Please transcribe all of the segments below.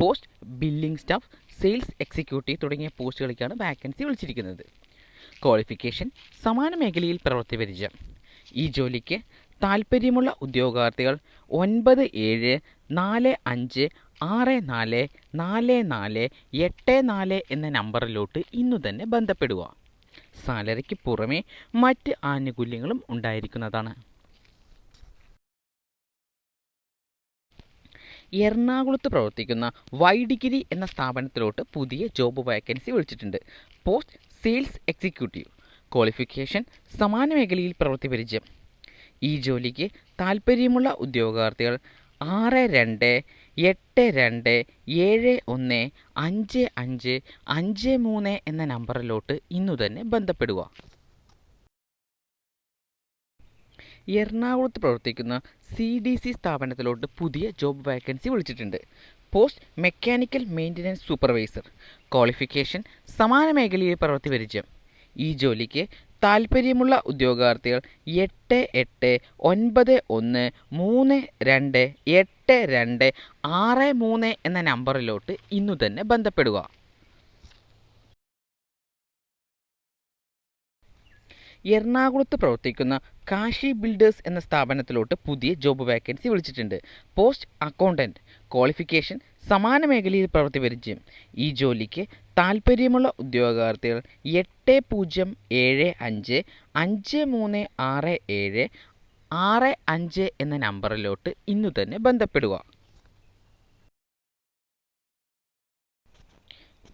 Post billing staff sales executive തുടങ്ങിയ പോസ്റ്റുകളിലേക്കാണ് vacancy വിളിച്ചിരിക്കുന്നത്. ക്വാളിഫിക്കേഷൻ സമാന മേഖലയിൽ പ്രവൃത്തി പരിചയം. ഈ ജോലിക്ക് താൽപ്പര്യമുള്ള ഉദ്യോഗാർത്ഥികൾ ഒൻപത് ഏഴ് നാല് അഞ്ച് ആറ് നാല് നാല് നാല് എട്ട് നാല് എന്ന നമ്പറിലോട്ട് ഇന്നു തന്നെ ബന്ധപ്പെടുക. സാലറിക്ക് പുറമെ മറ്റ് ആനുകൂല്യങ്ങളും ഉണ്ടായിരിക്കുന്നതാണ്. എറണാകുളത്ത് പ്രവർത്തിക്കുന്ന വൈഡിഗിരി എന്ന സ്ഥാപനത്തിലോട്ട് പുതിയ ജോബ് വേക്കൻസി വിളിച്ചിട്ടുണ്ട്. Post sales executive. ക്വാളിഫിക്കേഷൻ സമാന മേഖലയിൽ പ്രവൃത്തി പരിചയം. ഈ ജോലിക്ക് താൽപ്പര്യമുള്ള ഉദ്യോഗാർത്ഥികൾ ആറ് രണ്ട് എട്ട് രണ്ട് ഏഴ് ഒന്ന് അഞ്ച് അഞ്ച് അഞ്ച് മൂന്ന് എന്ന നമ്പറിലോട്ട് ഇന്നു തന്നെ ബന്ധപ്പെടുക. എറണാകുളത്ത് പ്രവർത്തിക്കുന്ന സി ഡി സി സ്ഥാപനത്തിലോട്ട് പുതിയ ജോബ് വാക്കൻസി വിളിച്ചിട്ടുണ്ട്. Post mechanical maintenance supervisor. Qualification സമാന മേഖലയിൽ പ്രവർത്തി പരിചയം. ഈ ജോലിക്ക് താൽപ്പര്യമുള്ള ഉദ്യോഗാർത്ഥികൾ എട്ട് എട്ട് ഒൻപത് ഒന്ന് മൂന്ന് രണ്ട് എട്ട് രണ്ട് ആറ് മൂന്ന് എന്ന നമ്പറിലോട്ട് ഇന്നു തന്നെ ബന്ധപ്പെടുക. എറണാകുളത്ത് പ്രവർത്തിക്കുന്ന കാശി ബിൽഡേഴ്സ് എന്ന സ്ഥാപനത്തിലോട്ട് പുതിയ ജോബ് വേക്കൻസി വിളിച്ചിട്ടുണ്ട്. പോസ്റ്റ് അക്കൗണ്ടന്റ് ക്വാളിഫിക്കേഷൻ സമാന മേഖലയിൽ പ്രവൃത്തി പരിചയം. ഈ ജോലിക്ക് താൽപ്പര്യമുള്ള ഉദ്യോഗാർത്ഥികൾ എട്ട് പൂജ്യം ഏഴ് അഞ്ച് അഞ്ച് മൂന്ന് ആറ് ഏഴ് ആറ് അഞ്ച് എന്ന നമ്പറിലോട്ട് ഇന്നു തന്നെ ബന്ധപ്പെടുക.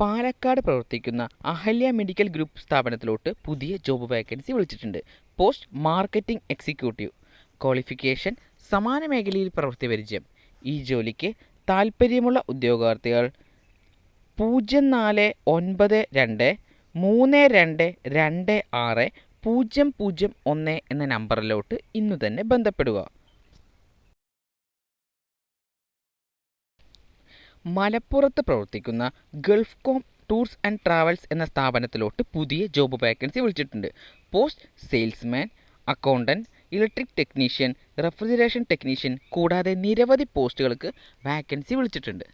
പാലക്കാട് പ്രവർത്തിക്കുന്ന അഹല്യ മെഡിക്കൽ ഗ്രൂപ്പ് സ്ഥാപനത്തിലോട്ട് പുതിയ ജോബ് വേക്കൻസി വിളിച്ചിട്ടുണ്ട്. Post marketing executive. ക്വാളിഫിക്കേഷൻ സമാന മേഖലയിൽ പ്രവൃത്തി പരിചയം. ഈ ജോലിക്ക് താൽപ്പര്യമുള്ള ഉദ്യോഗാർത്ഥികൾ പൂജ്യം നാല് ഒൻപത് രണ്ട് മൂന്ന് രണ്ട് രണ്ട് ആറ് പൂജ്യം പൂജ്യം ഒന്ന് എന്ന നമ്പറിലോട്ട് ഇന്ന് തന്നെ ബന്ധപ്പെടുക. മലപ്പുറത്ത് പ്രവർത്തിക്കുന്ന Gulf com tours and travels എന്ന സ്ഥാപനത്തിലോട്ട് പുതിയ ജോബ് വേക്കൻസി വിളിച്ചിട്ടുണ്ട്. Post salesman accountant electric technician refrigeration technician കൂടാതെ നിരവധി പോസ്റ്റുകൾക്ക് വാക്കൻസി വിളിച്ചിട്ടുണ്ട്.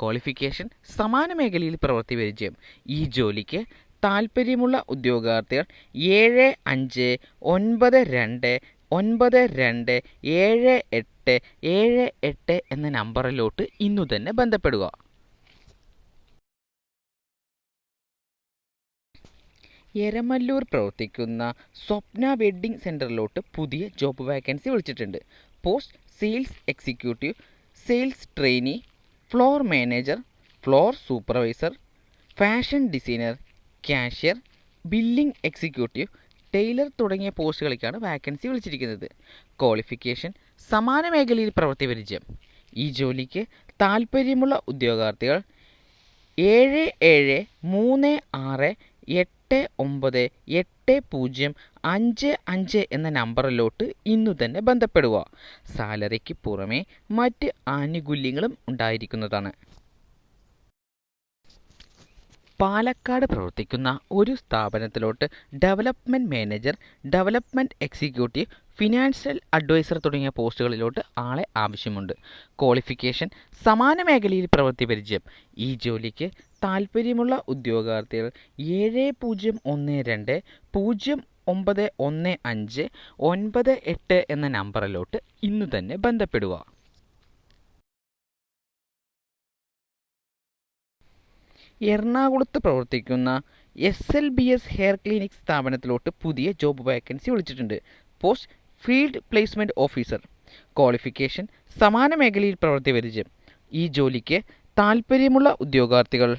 ക്വാളിഫിക്കേഷൻ സമാന മേഖലയിൽ പ്രവൃത്തി പരിചയം. ഈ ജോലിക്ക് താൽപ്പര്യമുള്ള ഉദ്യോഗാർത്ഥികൾ ഏഴ് അഞ്ച് ഒൻപത് രണ്ട് ഒൻപത് രണ്ട് ഏഴ് എട്ട് ഏഴ് എട്ട് എന്ന നമ്പറിലോട്ട് ഇന്നു തന്നെ ബന്ധപ്പെടുക. എരമല്ലൂർ പ്രവർത്തിക്കുന്ന സ്വപ്ന വെഡ്ഡിംഗ് സെന്ററിലോട്ട് പുതിയ ജോബ് വാക്കൻസി വിളിച്ചിട്ടുണ്ട്. Post sales executive sales trainee floor manager floor supervisor fashion designer cashier billing executive tailor തുടങ്ങിയ പോസ്റ്റുകളിലേക്കാണ് വാക്കൻസി വിളിച്ചിരിക്കുന്നത്. ക്വാളിഫിക്കേഷൻ സമാന മേഖലയിൽ പ്രവൃത്തി പരിചയം. ഈ ജോലിക്ക് താൽപ്പര്യമുള്ള ഉദ്യോഗാർത്ഥികൾ ഏഴ് ഏഴ് മൂന്ന് ആറ് എട്ട് ഒമ്പത് എട്ട് പൂജ്യം അഞ്ച് അഞ്ച് എന്ന നമ്പറിലോട്ട് ഇന്നു തന്നെ ബന്ധപ്പെടുക. സാലറിക്ക് പുറമെ മറ്റ് ആനുകൂല്യങ്ങളും ഉണ്ടായിരിക്കുന്നതാണ്. പാലക്കാട് പ്രവർത്തിക്കുന്ന ഒരു സ്ഥാപനത്തിലോട്ട് development manager development executive financial advisor തുടങ്ങിയ പോസ്റ്റുകളിലോട്ട് ആളെ ആവശ്യമുണ്ട്. ക്വാളിഫിക്കേഷൻ സമാന മേഖലയിൽ പ്രവൃത്തി പരിചയം. ഈ ജോലിക്ക് താൽപ്പര്യമുള്ള ഉദ്യോഗാർത്ഥികൾ ഏഴ് പൂജ്യം ഒന്ന് രണ്ട് പൂജ്യം ഒമ്പത് ഒന്ന് അഞ്ച് ഒൻപത് എട്ട് എന്ന നമ്പറിലോട്ട് ഇന്ന് തന്നെ ബന്ധപ്പെടുക. എറണാകുളത്ത് പ്രവർത്തിക്കുന്ന S L B S hair clinic സ്ഥാപനത്തിലോട്ട് പുതിയ ജോബ് വേക്കൻസി വിളിച്ചിട്ടുണ്ട്. Post field placement officer qualification സമാന മേഖലയിൽ പ്രവർത്തി പരിചയം. ഈ ജോലിക്ക് താൽപ്പര്യമുള്ള ഉദ്യോഗാർത്ഥികൾ.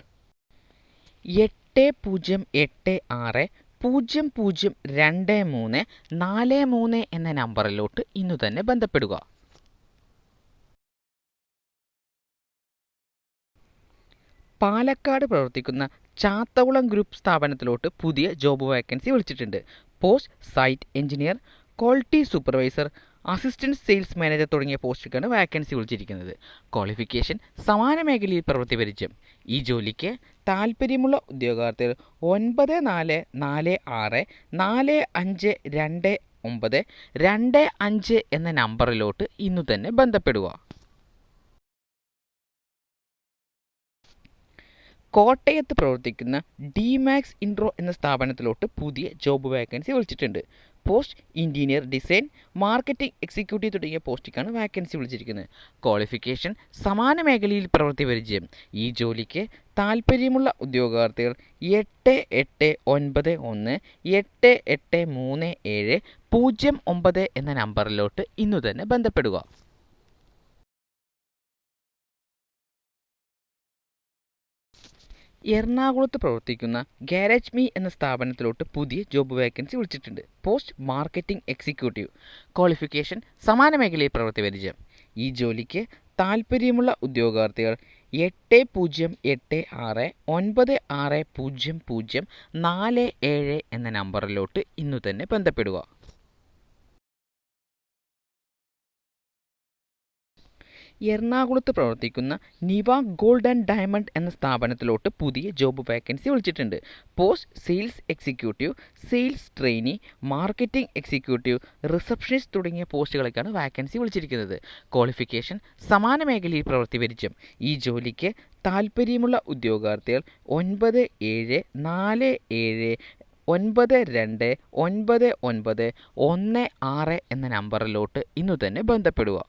എട്ട് പൂജ്യം എട്ട് ആറ് പൂജ്യം പൂജ്യം രണ്ട് മൂന്ന് നാല് മൂന്ന് എന്ന നമ്പറിലോട്ട് ഇന്നു തന്നെ ബന്ധപ്പെടുക. പാലക്കാട് പ്രവർത്തിക്കുന്ന ചാത്തകുളം ഗ്രൂപ്പ് സ്ഥാപനത്തിലോട്ട് പുതിയ ജോബ് വേക്കൻസി വിളിച്ചിട്ടുണ്ട്. Post site engineer quality supervisor assistant sales manager തുടങ്ങിയ പോസ്റ്റുകൾക്കാണ് വാക്കൻസി വിളിച്ചിരിക്കുന്നത്. ക്വാളിഫിക്കേഷൻ സമാന മേഖലയിൽ പ്രവൃത്തി പരിചയം ഈ ജോലിക്ക് താല്പര്യമുള്ള ഉദ്യോഗാർത്ഥികൾ ഒൻപത് നാല് നാല് ആറ് നാല് അഞ്ച് രണ്ട് ഒമ്പത് രണ്ട് അഞ്ച് എന്ന നമ്പറിലോട്ട് ഇന്നു തന്നെ ബന്ധപ്പെടുക. കോട്ടയത്ത് പ്രവർത്തിക്കുന്ന ഡിമാക്സ് ഇൻട്രോ എന്ന സ്ഥാപനത്തിലോട്ട് പുതിയ ജോബ് വാക്കൻസി വിളിച്ചിട്ടുണ്ട്. Post interior design marketing executive തുടങ്ങിയ പോസ്റ്റിക്കാണ് വാക്കൻസി വിളിച്ചിരിക്കുന്നത്. ക്വാളിഫിക്കേഷൻ സമാന മേഖലയിൽ പ്രവൃത്തി പരിചയം. ഈ ജോലിക്ക് താല്പര്യമുള്ള ഉദ്യോഗാർത്ഥികൾ എട്ട് എട്ട് ഒൻപത് ഒന്ന് എട്ട് എട്ട് മൂന്ന് ഏഴ് പൂജ്യം ഒമ്പത് എന്ന നമ്പറിലോട്ട് ഇന്നു തന്നെ ബന്ധപ്പെടുക. എറണാകുളത്ത് പ്രവർത്തിക്കുന്ന ഗാരേജ് മീ എന്ന സ്ഥാപനത്തിലോട്ട് പുതിയ ജോബ് വേക്കൻസി വിളിച്ചിട്ടുണ്ട്. Post marketing executive. ക്വാളിഫിക്കേഷൻ സമാന മേഖലയിൽ പ്രവൃത്തി പരിചയം. ഈ ജോലിക്ക് താല്പര്യമുള്ള ഉദ്യോഗാർത്ഥികൾ എട്ട് പൂജ്യം എട്ട് ആറ് ഒൻപത് ആറ് പൂജ്യം പൂജ്യം നാല് ഏഴ് എന്ന നമ്പറിലോട്ട് ഇന്നു തന്നെ ബന്ധപ്പെടുക. എറണാകുളത്ത് പ്രവർത്തിക്കുന്ന നിവ ഗോൾഡ് ആൻഡ് ഡയമണ്ട് എന്ന സ്ഥാപനത്തിലോട്ട് പുതിയ ജോബ് വേക്കൻസി വിളിച്ചിട്ടുണ്ട്. Post sales executive sales trainee marketing executive receptionist തുടങ്ങിയ പോസ്റ്റുകളൊക്കെയാണ് വാക്കൻസി വിളിച്ചിരിക്കുന്നത്. ക്വാളിഫിക്കേഷൻ സമാന മേഖലയിൽ പ്രവൃത്തി ഈ ജോലിക്ക് താല്പര്യമുള്ള ഉദ്യോഗാർത്ഥികൾ ഒൻപത് ഏഴ് നാല് ഏഴ് ഒൻപത് രണ്ട് ഒൻപത് ഒൻപത് ഒന്ന് ആറ് എന്ന നമ്പറിലോട്ട് ഇന്നു തന്നെ ബന്ധപ്പെടുക.